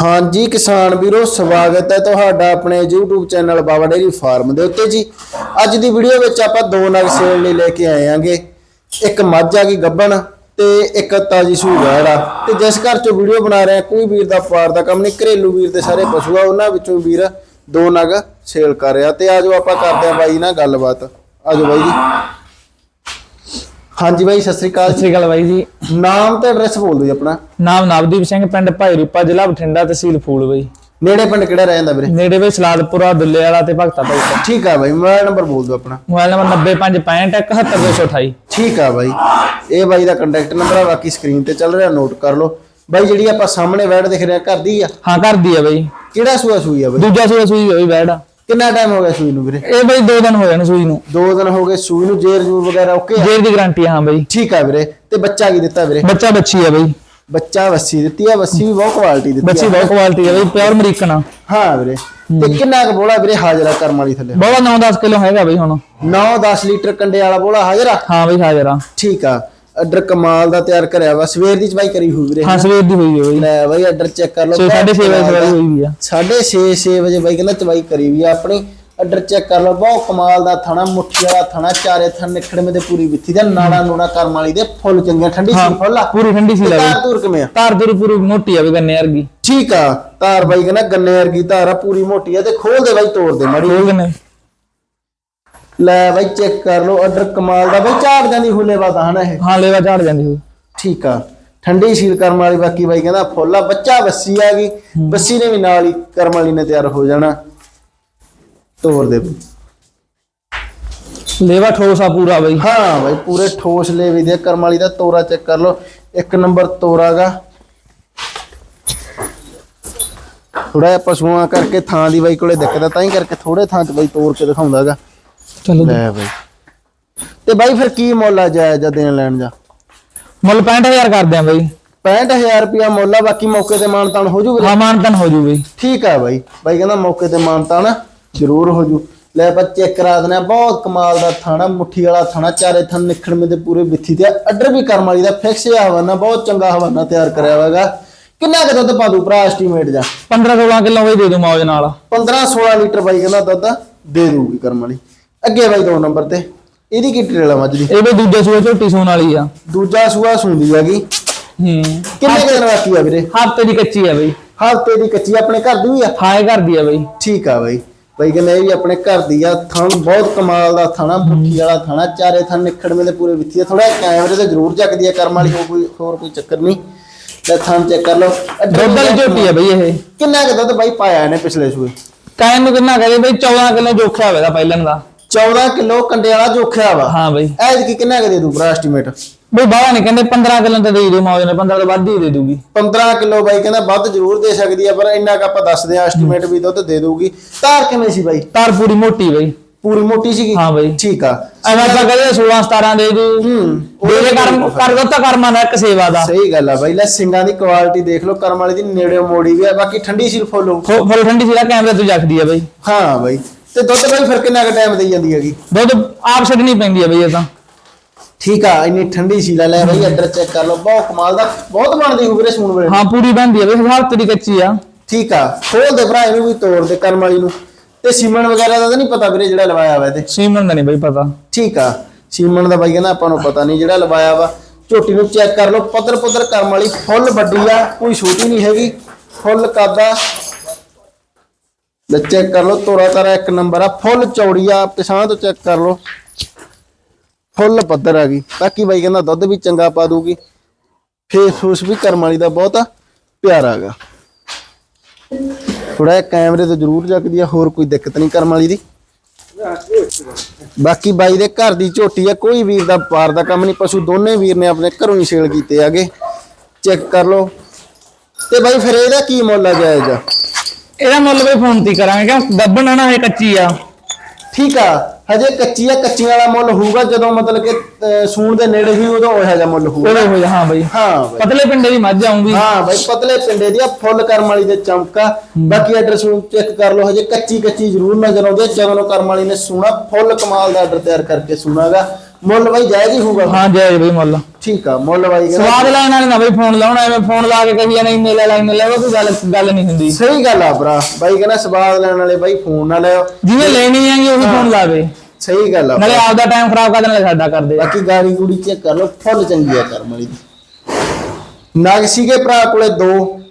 ਹਾਂਜੀ ਕਿਸਾਨ ਵੀਰੋ, ਸਵਾਗਤ ਹੈ ਤੁਹਾਡਾ ਆਪਣੇ YouTube channel Baba dairy farm ਦੇ ਉੱਤੇ ਜੀ। ਅੱਜ ਦੀ ਵੀਡੀਓ ਵਿੱਚ ਆਪਾਂ ਦੋ ਨਗ ਸੇਲ ਲਈ ਲੈ ਕੇ ਆਏ ਆਂਗੇ। ਇੱਕ ਮੱਝ ਆ ਗਈ ਗੱਬਣ ਤੇ ਇੱਕ ਤਾਜੀ ਸੂਈ ਗਾੜ ਆ। ਤੇ ਜਿਸ ਘਰ ਚੋਂ ਵੀਡੀਓ ਬਣਾ ਰਹੇ ਆ ਕੋਈ ਵੀਰ ਦਾ ਪਾਰ ਦਾ ਕੰਮ ਨਹੀਂ, ਘਰੇਲੂ ਵੀਰ ਦੇ ਸਾਰੇ ਪਸ਼ੂ ਆ, ਉਹਨਾਂ ਵਿੱਚੋਂ ਵੀਰ ਦੋ ਨਗ ਸੇਲ ਕਰ ਰਿਹਾ। ਤੇ ਆਜੋ ਆਪਾਂ ਕਰਦੇ ਆ ਬਾਈ ਨਾਲ ਗੱਲਬਾਤ। ਆਜੋ ਬਾਈ ਜੀ। ਹਾਂਜੀ ਬਾਈ ਸਤਿ ਸ੍ਰੀ ਅਕਾਲ ਸਤਿ ਸ਼੍ਰੀ ਅਕਾਲ ਬਾਈ ਜੀ। ਨਾਮ ਤੇ ਐਡਰੈਸ ਬੋਲ ਦਿਓ ਜੀ ਆਪਣਾ। ਨਾਮ ਨਵਦੀਪ ਸਿੰਘ ਪਿੰਡ ਭਾਈ ਰੂਪਾ ਜ਼ਿਲ੍ਹਾ ਬਠਿੰਡਾ ਤਹਿਸੀਲ ਫੂਲ ਬਾਈ। ਨੇੜੇ ਪਿੰਡ ਕਿਹੜਾ ਰਹਿ ਜਾਂਦਾ ਵੀਰੇ? ਨੇੜੇ ਬਈ ਸਲਾਦਪੁਰਾ ਦੁੱਲੇ ਵਾਲਾ ਤੇ ਭਗਤਾ ਭਾਈ ਦਾ ਠੀਕ ਆ ਬਾਈ ਮੋਬਾਈਲ ਨੰਬਰ ਬੋਲ ਦਿਓ ਆਪਣਾ। ਮੋਬਾਈਲ ਨੰਬਰ 9565171228 ਠੀਕ ਆ ਬਾਈ। ਇਹ ਬਾਈ ਦਾ ਕੰਟੈਕਟ ਨੰਬਰ ਆ ਬਾਕੀ ਸਕਰੀਨ ਤੇ ਚੱਲ ਰਿਹਾ ਨੋਟ ਕਰ ਲਓ। ਬਾਈ ਜਿਹੜੀ ਆਪਾਂ ਸਾਹਮਣੇ ਵੈਡ ਦਿਖ ਰਿਹਾ ਘਰ ਦੀ ਆ? ਹਾਂ ਕਰਦੀ ਆ ਬਾਈ। ਕਿਹੜਾ ਸੂਆ ਸੂਈ ਆ ਬਾਈ? ਦੂਜਾ ਸੂਆ ਸੂਈ ਹੋਈ ਬੈੜ ਕਿੰਨਾ ਟਾਈਮ ਹੋ ਗਿਆ ਸੂਈ ਨੂੰ ਵੀਰੇ? ਇਹ ਬਾਈ ਦੋ ਦਿਨ ਹੋ ਗਏ ਨੇ ਸੂਈ ਨੂੰ। ਦੋ ਦਿਨ ਹੋ ਗਏ ਸੂਈ ਨੂੰ ਜੇਰ ਜੂਰ ਵਗੈਰਾ ਓਕੇ ਜੇਰ ਦੀ ਗਾਰੰਟੀ ਆ ਹਾਂ ਬਾਈ। ਠੀਕ ਆ ਵੀਰੇ। ਤੇ ਬੱਚਾ ਕੀ ਦਿੱਤਾ ਵੀਰੇ? ਬੱਚਾ ਬੱਚੀ ਆ ਬਾਈ। ਬੱਚਾ ਵੱਸੀ ਦਿੱਤੀ ਆ ਵੱਸੀ ਵੀ ਬਹੁਤ ਕੁਆਲਿਟੀ ਦਿੱਤੀ ਬੱਚੀ ਬਹੁਤ ਕੁਆਲਿਟੀ ਆ ਬਾਈ ਪਿਓਰ ਅਮਰੀਕਨ ਆ। ਹਾਂ ਵੀਰੇ। ਤੇ ਕਿੰਨਾ ਕੁ ਬੋਲਾ ਵੀਰੇ ਹਾਜ਼ਰਾ ਕਰਮ ਵਾਲੀ ਥੱਲੇ? ਬਹੁਤ 9-10 ਕਿਲੋ ਹੈਗਾ ਬਾਈ ਹੁਣ। 9-10 ਲੀਟਰ ਕੰਡੇ ਵਾਲਾ ਬੋਲਾ ਹਾਜ਼ਰ? ਹਾਂ ਬਾਈ ਹਾਜ਼ਰ। ਠੀਕ ਆ। ਅਡਰ ਕਮਾਲ ਦਾ ਤਿਆਰ ਕਰਿਆ ਵਾ ਸਵੇਰ ਦੀ ਚਵਾਈ ਕਰੀ ਹੋਈ ਵੀਰੇ ਹਾਂ ਸਵੇਰ ਦੀ ਹੋਈ ਹੈ ਬਾਈ ਲੈ ਬਾਈ ਅਡਰ ਚੈੱਕ ਕਰ ਲਓ 6:30 ਵਜੇ ਸਵਾਰੀ ਹੋਈ ਵੀ ਆ। 6:30 6 ਵਜੇ ਬਾਈ ਕਹਿੰਦਾ ਚਵਾਈ ਕਰੀ ਵੀ ਆ ਆਪਣੀ। ਅਡਰ ਚੈੱਕ ਕਰ ਲਓ ਬਹੁਤ ਕਮਾਲ ਦਾ ਥਣਾ ਮੁੱਠੀ ਵਾਲਾ ਥਣਾ ਚਾਰੇ ਥਣ ਨਿਖੜਵੇਂ ਦੇ ਪੂਰੀ ਵਿੱਥੀ ਦਾ ਨਾੜਾ ਨੂੜਾ ਕਰਮ ਵਾਲੀ ਦੇ ਫੁੱਲ ਚੰਗੀਆਂ ਠੰਡੀ ਸੀ ਫੁੱਲ ਆ। ਪੂਰੀ ਠੰਡੀ ਸੀ ਲੈ ਤਾਰ ਤੂਰ ਕਿਵੇਂ ਆ? ਤਾਰ ਦੂਰ ਪੂਰੀ ਮੋਟੀ ਆ ਵੀ ਗੰਨੇ ਵਰਗੀ। ਠੀਕ ਆ ਤਾਰ ਬਾਈ ਕਹਿੰਦਾ ਗੰਨੇ ਵਰਗੀ ਤਾਰ ਆ ਪੂਰੀ ਮੋਟੀ ਆ ਤੇ ਖੋਲ ਦੇ ਬਾਈ ਤੋੜ ਦੇ ਮਾੜੀ ਉਹ ਗੰਨੇ। ਲੈ ਬਾਈ ਚੈੱਕ ਕਰ ਲਓ ਅਡਰ ਕਮਾਲ ਦਾ ਬਾਈ ਝਾੜ ਜਾਂਦੀ ਹੁੱਲੇ ਬਾਦਾ ਹਨਾ ਇਹ? ਹਾਂ ਲੇਵਾ ਝਾੜ ਜਾਂਦੀ ਹੋਈ। ਠੀਕ ਆ। ਠੰਡੀ ਸ਼ੀਲ ਕਰਮ ਵਾਲੀ ਬਾਕੀ ਬਾਈ ਕਹਿੰਦਾ ਫੁੱਲ ਆ ਬੱਚਾ ਬੱਸੀ ਆ ਗਈ ਬੱਸੀ ਨੇ ਵੀ ਨਾਲ ਹੀ ਕਰਮ ਵਾਲੀ ਨੇ ਤਿਆਰ ਹੋ ਜਾਣਾ। ਤੋੜ ਦੇ। ਲੇਵਾ ਠੋਸ ਆ ਪੂਰਾ ਬਾਈ। ਹਾਂ ਬਾਈ ਪੂਰੇ ਠੋਸ ਲੇਵੇ ਦੇ ਕਰਮ ਵਾਲੀ ਦਾ ਤੋਰਾ ਚੈੱਕ ਕਰ ਲਓ। ਇੱਕ ਨੰਬਰ ਤੋਰਾਗਾ ਥੋੜਾ ਜਿਹਾ ਪਸ਼ੂਆਂ ਕਰਕੇ ਥਾਂ ਦੀ ਬਾਈ ਕੋਲੇ ਦਿੱਕਤ ਆ ਤਾਂ ਹੀ ਕਰਕੇ ਥੋੜੇ ਥਾਂ 'ਚ ਬਾਈ ਤੋੜ ਕੇ ਦਿਖਾਉਂਦਾਗਾ ਚਲੋ ਲੈ ਬਾਈ। ਤੇ ਬਾਈ ਫਿਰ ਕੀ ਮੁੱਲ ਆ ਜਾਇਜ਼ ਆ ਦੇਣ ਲੈਣ ਜਾ ਮੁੱਲ 65000 ਕਰਦੇ ਆ ਬਾਈ। 65000 ਰੁਪਿਆ ਮੁੱਲ ਆ ਬਾਕੀ ਮੌਕੇ ਤੇ ਮਾਨਤਾਨ ਹੋ ਜੂ ਵੀਰੇ ਹਾਂ ਮਾਨਤਨ ਹੋ ਜੂ ਬਾਈ ਠੀਕ ਆ ਬਾਈ। ਬਾਈ ਕਹਿੰਦਾ ਮੌਕੇ ਤੇ ਮਾਨਤਾਨ ਜ਼ਰੂਰ ਹੋ ਜੂ। ਲੈ ਆਪਾਂ ਚੈੱਕ ਕਰਾ ਦਨੇ ਬਹੁਤ ਕਮਾਲ ਦਾ ਥਾਣਾ ਮੁੱਠੀ ਵਾਲਾ ਥਾਣਾ ਚਾਰੇ ਥਣ ਨਿਖੜਵੇਂ ਦੇ ਪੂਰੇ ਵਿੱਥੀ ਤੇ ਅੱਡਰ ਵੀ ਕਰਮ ਵਾਲੀ ਦਾ ਫਿਕਸ ਜਿਹਾ ਹਵਾਨਾ ਬਹੁਤ ਚੰਗਾ ਹਵਾਨਾ ਤਿਆਰ ਕਰਿਆ ਹੋਇਆਗਾ ਕਿੰਨਾ ਕੁ ਦੁੱਧ ਪਾ ਦੂ ਭਰਾ ਐਸਟੀਮੇਟ ਜਾ 15 16 ਕਿਲੋ ਬਾਈ ਦੇ ਦੂ ਮੌਜ ਨਾਲ। 15 16 ਲੀਟਰ ਬਾਈ ਕਹਿੰਦਾ ਦੁੱਧ ਦੇ ਦੂਗੀ ਕਰਮ ਵਾਲੀ। ਅੱਗੇ ਬਾਈ ਦੋ ਨੰਬਰ ਤੇ। ਇਹਦੀ ਕੀ ਟ੍ਰੇਲ ਆ ਮੱਝ ਦੀ ਇਹ ਵੀ ਦੂਜੇ ਸੂਏ ਝੋਟੀ ਸੂਣ ਵਾਲੀ ਆ। ਦੂਜਾ ਸੂਆ ਸੁੰਦੀ ਹੈਗੀ ਹੂੰ। ਕਿੰਨੇ ਕੁ ਦਿਨ ਬਾਕੀ ਆ ਵੀਰੇ? ਹਫ਼ਤੇ ਦੀ ਕੱਚੀ ਆ ਬਾਈ। ਹਫ਼ਤੇ ਦੀ ਕੱਚੀ ਆਪਣੇ ਘਰ ਦੀ ਵੀ ਆ? ਹਾਂ ਇਹ ਕਰਦੀ ਆ ਬਾਈ। ਠੀਕ ਆ ਬਾਈ। ਬਾਈ ਕਹਿੰਦਾ ਇਹ ਵੀ ਆਪਣੇ ਘਰ ਦੀ ਆ ਥਣ ਬਹੁਤ ਕਮਾਲ ਦਾ ਥਣਾ ਮੁੱਠੀ ਵਾਲਾ ਥਣਾ ਚਾਰੇ ਥਣ ਨਿਖੜਵੇਂ ਦੇ ਪੂਰੇ ਵਿੱਥੀ ਆ। ਥੋੜਾ ਕੈਮਰੇ ਤੇ ਜ਼ਰੂਰ ਚੱਕਦੀ ਆ ਕਰਮ ਵਾਲੀ ਹੋਰ ਕੋਈ ਹੋਰ ਕੋਈ ਚੱਕਰ ਨਹੀਂ। ਲੈ ਥਣ ਚੈੱਕ ਕਰ ਲਓ। ਦੁੱਧ ਵਾਲੀ ਝੋਟੀ ਆ ਬਾਈ ਇਹ। ਕਿੰਨਾ ਕੁ ਦੁੱਧ ਬਾਈ ਪਾਇਆ ਇਹਨੇ ਪਿਛਲੇ ਸੂਏ? ਕਾਇਮ ਨੂੰ ਕਿੰਨਾ ਕਹਦੇ ਬਾਈ? 14 ਕਿਲੋ ਜੋਖਿਆ ਹੋਵੇਗਾ ਪਹਿਲਾਂ ਦਾ। 14 ਕਿਲੋ ਕੰਡੇ ਵਾਲਾ ਜੋਖਿਆ ਵਾ। ਹਾਂ ਬਾਈ। ਐਜ ਕੀ ਕਿੰਨਾ ਕੁ ਦੇ ਭਰਾ ਐਸਟੀਮੇਟ ਬਈ ਬਾਹਰ ਨਹੀਂ ਕਹਿੰਦੇ 15 ਕਿਲੋ ਤਾਂ ਦੇ ਦੇ ਮੌਜ ਨੇ 15 ਤੋਂ ਵੱਧ ਹੀ ਦੇ ਦੂਗੀ। 15 ਕਿਲੋ ਬਾਈ ਕਹਿੰਦਾ ਵੱਧ ਜ਼ਰੂਰ ਦੇ ਸਕਦੀ ਆ ਪਰ ਇੰਨਾ ਕੁ ਆਪਾਂ ਦੱਸਦੇ ਆ ਐਸਟੀਮੇਟ ਵੀ ਦੁੱਧ ਦੇ ਦਊਗੀ ਤਾਰ ਕਿਵੇਂ ਸੀ ਬਾਈ? ਤਾਰ ਪੂਰੀ ਮੋਟੀ ਬਾਈ। ਪੂਰੀ ਮੋਟੀ ਸੀਗੀ? ਹਾਂ ਬਾਈ। ਠੀਕ ਆ। ਐਵੇਂ ਆਪਾਂ ਕਹਿੰਦੇ 16 17 ਦੇ ਦੂ। ਹੂੰ ਦੇ ਦੇ ਕਰ ਕਰ ਦੋ ਤਾਂ ਕਰਮਾਂ ਦਾ ਇੱਕ ਸੇਵਾ ਦਾ। ਸਹੀ ਗੱਲ ਆ ਬਾਈ ਲੈ ਸਿੰਘਾਂ ਦੀ ਕੁਆਲਿਟੀ ਦੇਖ ਲਓ ਕਰਮ ਵਾਲੀ ਦੀ ਨੇੜੇ ਮੋੜੀ ਵੀ ਆ ਬਾਕੀ ਠੰਡੀ ਸੀ ਫੋਲੋ। ਫੁੱਲ ਠੰਡੀ ਸੀਲਾ ਕੈਮਰੇ ਤੋਂ ਜਖਦੀ ਆ ਬਾਈ। ਹਾਂ ਬਾਈ। ਤੇ ਦੁੱਧ ਬਾਈ ਫਿਰ ਕਿੰਨਾ ਕੁ ਟਾਈਮ ਦੇਈ ਜਾਂਦੀ ਹੈਗੀ? ਦੁੱਧ ਆਪ ਛੱਡਣੀ ਪੈਂਦੀ ਆ ਬਾਈ ਇਹ ਤਾਂ। ਠੀਕ ਆ ਇੰਨੀ ਠੰਡੀ ਸੀ ਲੈ ਬਾਈ ਐਡਰ ਚੈੱਕ ਕਰ ਲਓ। ਬਹੁਤ ਕਮਾਲ ਦਾ ਬਹੁਤ ਬਣਦੀ ਹੋਊ ਵੀਰੇ ਸੂਣ ਵੇਲੇ। ਹਾਂ ਪੂਰੀ ਬੰਦੀ ਆ ਬਾਈ ਹਫ਼ਤੇ ਦੀ ਕੱਚੀ ਆ। ਠੀਕ ਆ ਖੋਲ ਦੇ ਭਰਾ ਇਹਨੂੰ ਵੀ ਤੋੜ ਦੇ ਕਰਮ ਵਾਲੀ ਨੂੰ। ਤੇ ਸੀਮਨ ਵਗੈਰਾ ਦਾ ਤਾਂ ਨਹੀਂ ਪਤਾ ਵੀਰੇ ਜਿਹੜਾ ਲਵਾਇਆ ਵਾ ਇਹਦੇ ਸੀਮਨ ਦਾ ਨਹੀਂ ਬਾਈ ਪਤਾ। ਠੀਕ ਆ ਸੀਮਨ ਦਾ ਬਾਈ ਕਹਿੰਦਾ ਆਪਾਂ ਨੂੰ ਪਤਾ ਨਹੀਂ ਜਿਹੜਾ ਲਵਾਇਆ ਵਾ। ਝੋਟੀ ਨੂੰ ਚੈੱਕ ਕਰ ਲਓ ਪੱਧਰ ਪੱਧਰ ਕਰਮ ਵਾਲੀ ਫੁੱਲ ਵੱਡੀ ਆ ਕੋਈ ਛੋਟੀ ਨਹੀਂ ਹੈਗੀ। ਫੁੱਲ ਕਾਦਾ ਲੈ ਚੈੱਕ ਕਰ ਲਓ, ਤੋਰਾ ਤਾਰਾ ਇੱਕ ਨੰਬਰ ਆ। ਫੁੱਲ ਚੌੜੀ ਆ ਪਿਛਾਂ ਤੋਂ ਚੈੱਕ ਕਰ ਲਓ। ਫੁੱਲ ਪੱਧਰ ਆ ਗਈ। ਬਾਕੀ ਬਾਈ ਕਹਿੰਦਾ, ਦੁੱਧ ਵੀ ਚੰਗਾ ਪਾ ਦੂਗੀ। ਫੇਸ ਫੂਸ ਵੀ ਕਰਮ ਵਾਲੀ ਦਾ ਬਹੁਤ ਪਿਆਰਾ ਹੈਗਾ। ਥੋੜਾ ਕੈਮਰੇ ਤੋਂ ਜ਼ਰੂਰ ਜਗਦੀ ਆ, ਹੋਰ ਕੋਈ ਦਿੱਕਤ ਨਹੀਂ ਕਰਮ ਵਾਲੀ ਦੀ। ਬਾਕੀ ਬਾਈ ਦੇ ਘਰ ਦੀ ਝੋਟੀ ਆ, ਕੋਈ ਵੀਰ ਦਾ ਪਾਰ ਦਾ ਕੰਮ ਨਹੀਂ, ਪਸ਼ੂ ਦੋਨੇ ਵੀਰ ਨੇ ਆਪਣੇ ਘਰੋਂ ਹੀ ਸੇਲ ਕੀਤੇ ਆਗੇ ਚੈੱਕ ਕਰ ਲਓ। ਤੇ ਬਾਈ ਫਿਰ ਇਹਦਾ ਕੀ ਮੁੱਲ ਆ ਜਾਇਜ਼? ਆ ਇਹਦਾ ਮੁੱਲ ਬਈ ਫੋਨ ਤੇ ਹੀ ਕਰਾਂਗੇ ਕਿਉਂ? ਗੱਬਣ ਆ ਨਾ ਇਹ ਕੱਚੀ ਆ। ਠੀਕ ਆ ਹਜੇ ਕੱਚੀ ਆ ਕੱਚੀ ਵਾਲਾ ਮੁੱਲ ਹੋਊਗਾ ਜਦੋਂ ਮਤਲਬ ਕਿ ਅਹ, ਸੂਣ ਦੇ ਨੇੜੇ ਹੀ ਉਦੋਂ ਉਹੋ ਜਿਹਾ ਮੁੱਲ ਹੋਊਗਾ। ਉਹਦੇ ਹੋ ਜਾ ਹਾਂ ਬਾਈ। ਹਾਂ ਬਾਈ। ਪਤਲੇ ਪਿੰਡੇ ਦੀ ਮੱਝ ਆਉਂਗੀ ਹਾਂ ਬਾਈ ਪਤਲੇ ਪਿੰਡੇ ਦੀ ਆ ਫੁੱਲ ਕਰਮ ਵਾਲੀ ਦੇ ਚਮਕਾ। ਬਾਕੀ ਐਡਰੈਸ ਨੂੰ ਚੈੱਕ ਕਰ ਲਓ ਹਜੇ ਕੱਚੀ ਕੱਚੀ ਜ਼ਰੂਰ ਨਜ਼ਰ ਆਉਂਦੀ ਹੈ ਜਦੋਂ ਕਰਮ ਵਾਲੀ ਨੇ ਸੂਣਾ ਫੁੱਲ ਕਮਾਲ ਦਾ ਆਰਡਰ ਤਿਆਰ ਕਰਕੇ ਸੂਣਾਗਾ। ਮੁੱਲ ਬਾਈ ਜਾਇਜ਼ ਹੀ ਹੋਊਗਾ। ਹਾਂ ਜਾਇਜ਼ ਬਈ ਮੁੱਲ। ਠੀਕ ਆ ਮੁੱਲ ਕਹਿੰਦਾ ਸਵਾਦ ਲੈਣ ਵਾਲੇ ਨਾ ਬਈ ਫੋਨ ਲਾਉਣਾ ਐਵੇਂ ਫੋਨ ਲਾ ਕੇ ਕਹੀ ਜਾਣਾ ਇੰਨੇ ਲੈ ਲੈ ਇੰਨੇ ਲੈ ਉਹ ਕੋਈ ਗੱਲ ਗੱਲ ਨਹੀਂ ਹੁੰਦੀ। ਸਹੀ ਗੱਲ ਆ ਭਰਾ ਬਾਈ ਕਹਿੰਦਾ ਸਵਾਦ ਲੈਣ ਵਾਲੇ ਬਾਈ ਫੋਨ ਨਾ ਲਿਓ। ਜਿਹਨੇ ਲੈਣੀ ਹੈਗੀ ਉਹ ਫੋਨ ਲਾਵੇ। ਸਹੀ ਗੱਲ ਆ ਨਾਲੇ ਆਪਦਾ ਟਾਈਮ ਖਰਾਬ ਕਰ ਦੇਣਾ ਸਾਡਾ ਕਰਦੇ ਬਾਕੀ ਗਾੜੀ ਗੁੜੀ ਚੈੱਕ ਕਰ ਲਓ ਫੁੱਲ ਚੰਗੀ ਆ ਕਰਮ ਵਾਲੀ ਦੀ। ਨਗ ਸੀਗੇ ਭਰਾ ਕੋਲੇ ਦੋ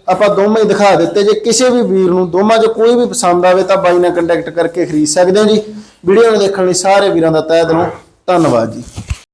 ਆਪਾਂ ਦੋਵੇਂ ਹੀ ਦਿਖਾ ਦਿੱਤੇ। ਜੇ ਕਿਸੇ ਵੀ ਵੀਰ ਨੂੰ ਦੋਵਾਂ 'ਚੋਂ ਕੋਈ ਵੀ ਪਸੰਦ ਆਵੇ ਤਾਂ ਬਾਈ ਨਾਲ ਕੰਟੈਕਟ ਕਰਕੇ ਖਰੀਦ ਸਕਦੇ ਹੋ ਜੀ। ਵੀਡੀਓ ਨੂੰ ਦੇਖਣ ਲਈ ਸਾਰੇ ਵੀਰਾਂ ਦਾ ਤਹਿ ਦਿਲੋਂ ਧੰਨਵਾਦ ਜੀ।